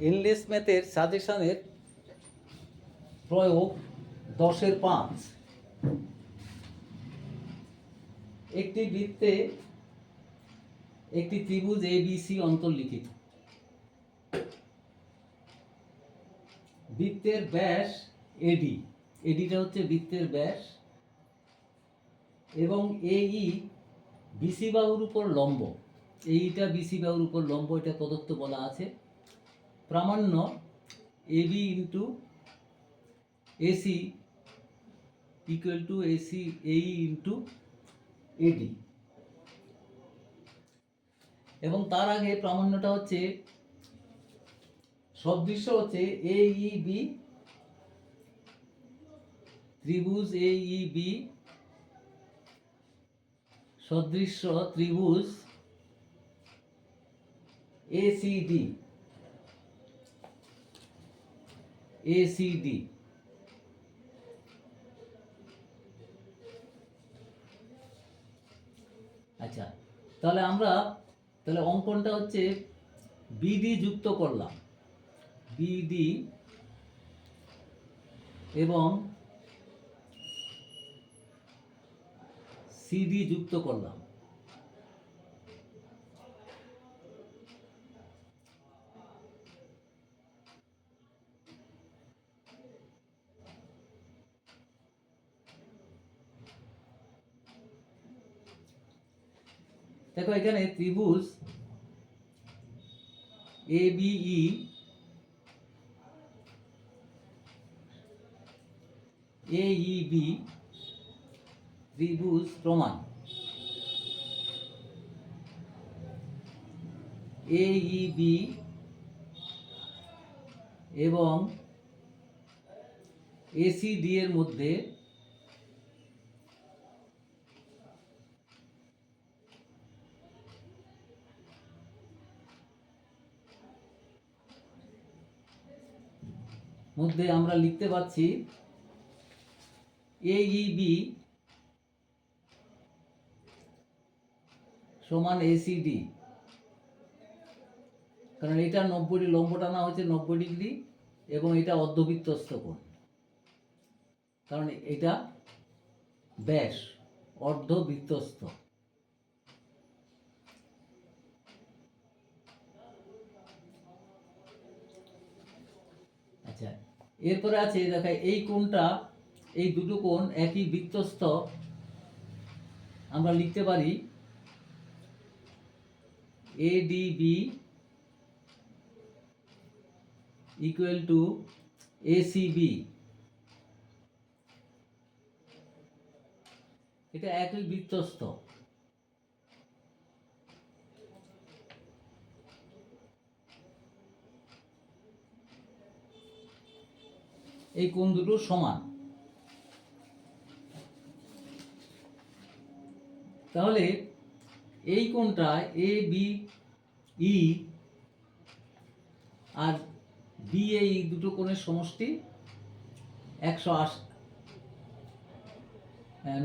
Endless ম্যাথের সাজেশনের প্রয়োগ দশের পাঁচ। একটি বৃত্তে একটি ত্রিভুজ এ বি সি অন্তর্লিখিত। বৃত্তের ব্যাস এডি এডিটা হচ্ছে বৃত্তের ব্যাস। এবং এই বিসি বাহুর উপর লম্ব। এইটা বিসি বাহুর উপর লম্ব, এটা প্রদত্ত বলা আছে। প্রামাণ্য AB into AC equal to AC এই ইন্টু এডি এবং তার আগে প্রামাণ্যটা হচ্ছে, সদৃশ্য হচ্ছে এ ই বি ত্রিভুজ এ ই বি সদৃশ্য ত্রিভুজ এসিডি এসিডি আচ্ছা তাহলে আমরা, তাহলে অঙ্কনটা হচ্ছে বিডি যুক্ত করলাম। বিডি এবং সিডি যুক্ত করলাম। দেখো এখানে ত্রিভুজ এ বিই বি ত্রিভুজ প্রমাণ। বি এবং এসিডি এর মধ্যে মধ্যে আমরা লিখতে পাচ্ছি এইবি সমান এসিডি কারণ এটা নব্বই লম্ব টানা হচ্ছে নব্বই ডিগ্রি, এবং এটা অর্ধবৃত্তস্থ কোণ। কারণ এটা ব্যাস, অর্ধবৃত্তস্থ। আচ্ছা এরপরে আছে দেখা, এই কোণটা, এই দুটো কোণ একই বৃত্তস্থ। আমরা লিখতে পারি ইকুয়াল টু এসিবি এটা একই বৃত্তস্থ। এই কোণ দুটো সমান? তাহলে এই কোণটা A B E R B এই দুটো কোণের সমষ্টি একশো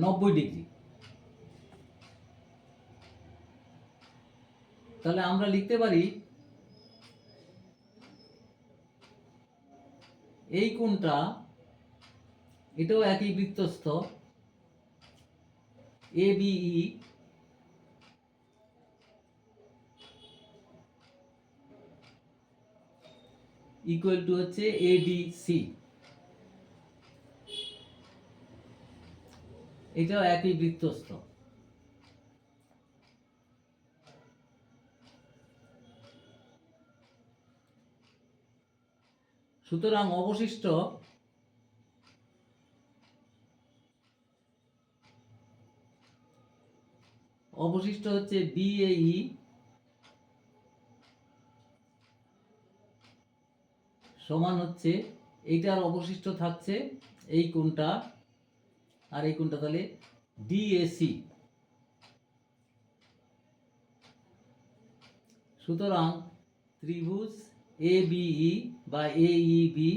নব্বই ডিগ্রি। তাহলে আমরা লিখতে পারি এই কোণটা, এটাও একই বৃত্তস্থ। এ বিই ইকুয়াল টু হচ্ছে এ এডিসি এটাও একই বৃত্তস্থ। সুতরাং অবশিষ্ট অবশিষ্ট হচ্ছে বিএই সমান হচ্ছে এইটার অবশিষ্ট থাকছে এই কোনটা আর এই কোনটা তাহলে ডিএসি। সুতরাং ত্রিভুজ এ বিই বা এইবি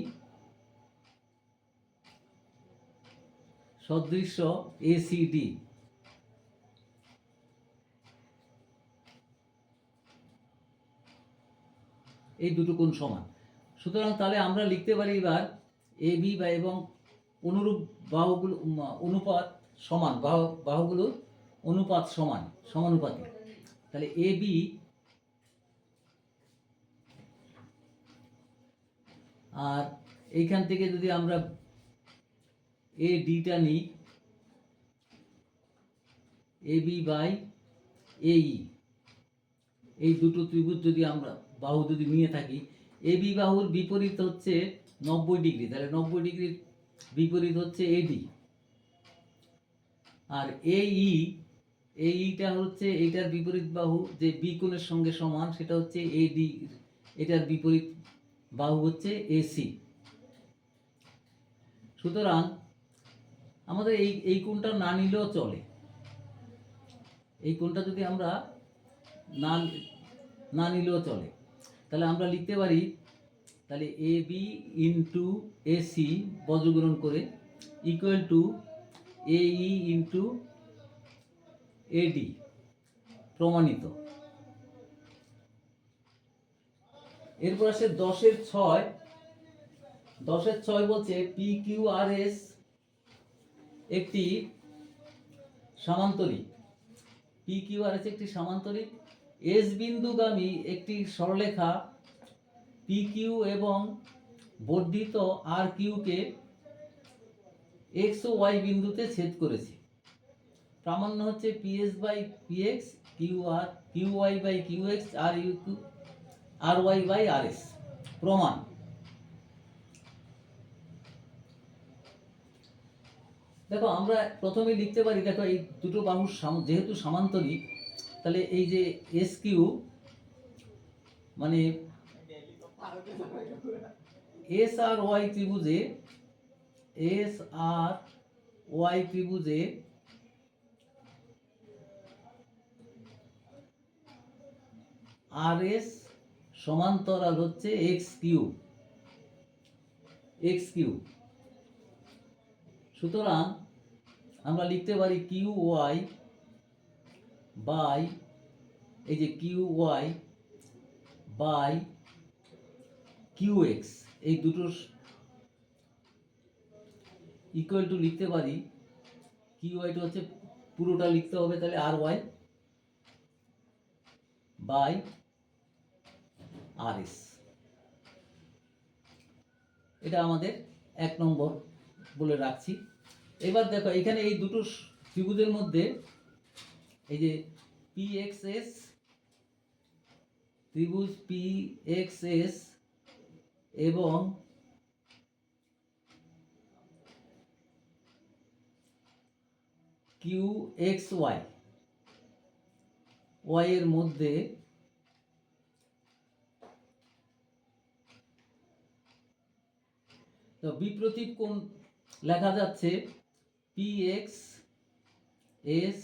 সদৃশ্য এসিডি এই দুটো কোণ সমান। সুতরাং তাহলে আমরা লিখতে পারি এবার এ বি বা এবং অনুরূপ বাহুগুলো অনুপাত সমান, বাহু, বাহুগুলোর অনুপাত সমান, সমানুপাতিক। তাহলে এ বি আর এইখান থেকে যদি আমরা এ ডিটা নিই এ বি বাই এই এই দুটো ত্রিভুজ যদি আমরা বাহু যদি নিয়ে থাকি এ বি বাহুর বিপরীত হচ্ছে নব্বই ডিগ্রি, তাহলে নব্বই ডিগ্রির বিপরীত হচ্ছে এডি আর এই এইটা হচ্ছে এইটার বিপরীত বাহু, যে বি কোণের সঙ্গে সমান, সেটা হচ্ছে এডি এটার বিপরীত বাহু হচ্ছে এসি। সুতরাং আমাদের এই এই কোণটা না নিলেও চলে। এই কোণটা যদি আমরা না না নিলেও চলে, তাহলে আমরা লিখতে পারি, তাহলে এ বি ইন্টু এসি বজ্রগ্রহণ করে equal to A E into AD প্রমাণিত। এরপর আসে দশের ছয়। দশের ছয় বলছে পি কিউ আর এস একটি সামান্তরিক। পি কিউ আর এস একটি সামান্তরিক। এস বিন্দুগামী একটি সরলরেখা। পি কিউ এবং বর্ধিত আর কিউকে এক্স ও ওয়াই বিন্দুতে ছেদ করেছে। প্রামাণ্য হচ্ছে PS by PX Q R Q Y by Q X R U R Y by R S প্রমাণ. দেখো, আমরা প্রথমে লিখতে পারি, দেখো, এই দুটো বাহুর যেহেতু সামান্তরিক, তাহলে এই যে এস কিউ মানে এস আর ওয়াই ত্রিভুজে এস আর ওয়াই ত্রিভুজে আর এস সমান্তরাল হচ্ছে এক্স কিউ এক্স কিউ সুতরাং আমরা লিখতে পারি কিউ ওয়াই বাই এই যে Q Y by Q X এই দুটোর ইকুয়াল টু লিখতে পারি কিউ ওয়াইটা হচ্ছে পুরোটা লিখতে হবে তাহলে R Y by R S এটা আমাদের এক নম্বর বলে রাখছি। এবার দেখো, এখানে এই দুটো ত্রিভুজের মধ্যে এই যে পি এক্স এস ত্রিভুজ পি এক্স এস এবং কিউ এক্স ওয়াই ওয়াই এর মধ্যে তো বিপ্রতীপ কোণ লেখা যাচ্ছে? P X S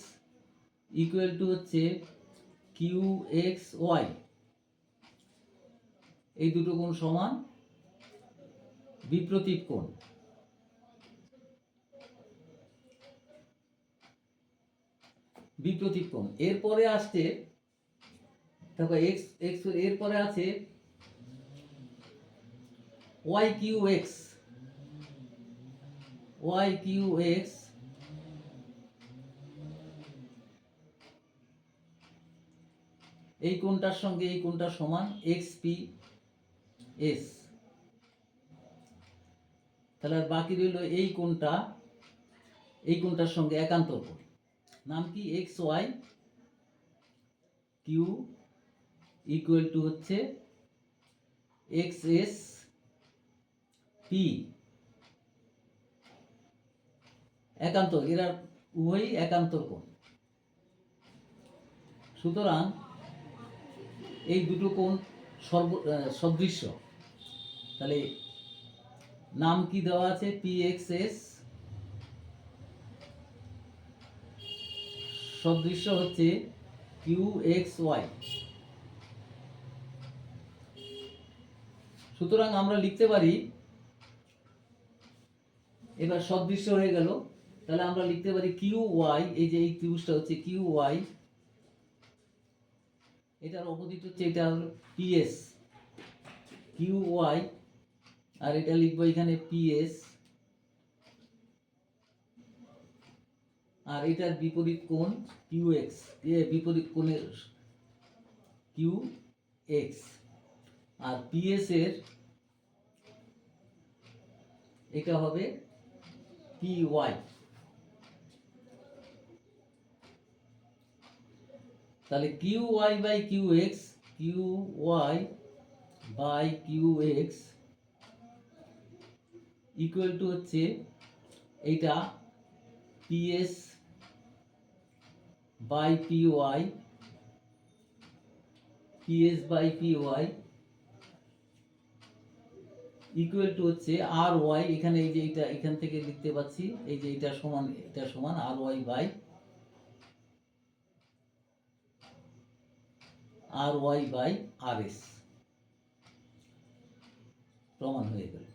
equal to হচ্ছে কিউ এক্স ওয়াই এই দুটো কোণ সমান বিপ্রতীপ কোণ। বিপ্রতীপ কোণ। এরপরে আসছে, দেখো এক্স এক্স এরপরে আছে Y Q X Y Q X এই কোণটার সঙ্গে এই কোণটা সমান? এক্স পি এস তাহলে আর বাকি রইল এই কোণটা এই কোণটার সঙ্গে একান্তর কোণ। নাম কি? X Y Q equal to হচ্ছে এক্স এস পি একান্তর এরা উভয়ই একান্ত কোণ। সুতরাং এই দুটো কোণ সর্ব সদৃশ্য। তাহলে নাম কি দেওয়া আছে? পি এক্স এস সদৃশ্য হচ্ছে কিউ এক্স ওয়াই সুতরাং আমরা লিখতে পারি, এবার সদৃশ্য হয়ে গেল। তাহলে আমরা লিখতে পারি কিউ ওয়াই এই যে এই ত্রিভুজটা হচ্ছে কিউ ওয়াই এটার অপোজিট হচ্ছে এটা হলো পিএস কিউ ওয়াই আর এটা লিখব এখানে পিএস আর এটার বিপরীত কোণ কিউ এক্স বিপরীত কোণের কিউ এক্স আর পিএস এর এটা হবে পি ওয়াই তাহলে Q Y by Q X, Q Y by Q X equal to হচ্ছে এইটা PS by P Y PS by P Y equal to হচ্ছে আর ওয়াই। এখানে এই যে এটা এখান থেকে লিখতে পাচ্ছি, এই যে এটা সমান এটা সমান R Y by R Y by R S প্রমাণ হয়ে গেল।